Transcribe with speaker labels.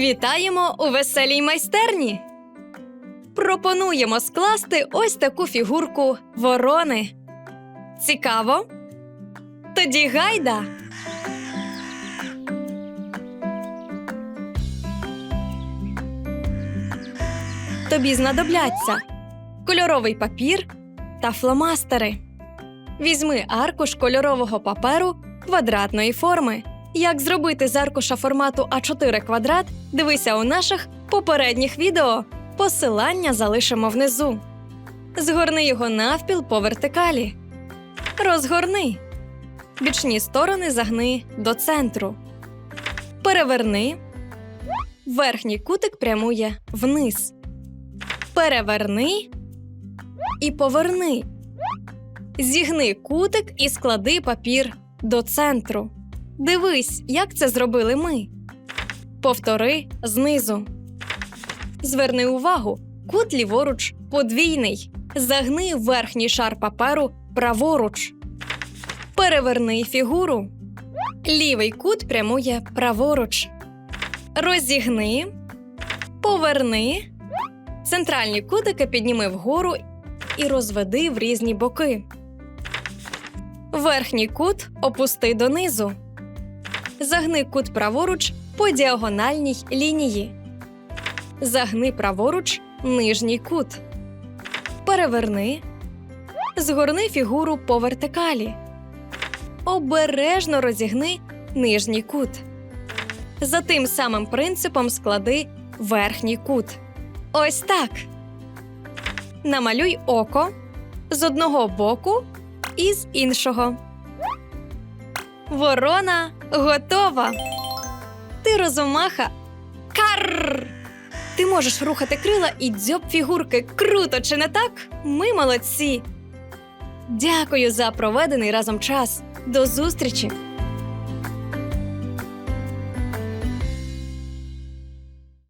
Speaker 1: Вітаємо у веселій майстерні. Пропонуємо скласти ось таку фігурку ворони. Цікаво? Тоді гайда. Тобі знадобляться кольоровий папір та фломастери. Візьми аркуш кольорового паперу квадратної форми. Як зробити з аркуша формату А4 квадрат, дивися у наших попередніх відео. Посилання залишимо внизу. Згорни його навпіл по вертикалі. Розгорни. Бічні сторони загни до центру. Переверни. Верхній кутик прямує вниз. Переверни і поверни. Зігни кутик і склади папір до центру. Дивись, як це зробили ми. Повтори знизу. Зверни увагу, кут ліворуч подвійний. Загни верхній шар паперу праворуч. Переверни фігуру. Лівий кут прямує праворуч. Розігни. Поверни. Центральні кутики підніми вгору і розведи в різні боки. Верхній кут опусти донизу. Загни кут праворуч по діагональній лінії. Загни праворуч нижній кут. Переверни. Згорни фігуру по вертикалі. Обережно розігни нижній кут. За тим самим принципом склади верхній кут. Ось так. Намалюй око з одного боку і з іншого. Ворона готова. Ти розумаха. Карр! Ти можеш рухати крила і дзьоб фігурки. Круто, чи не так? Ми молодці. Дякую за проведений разом час. До зустрічі!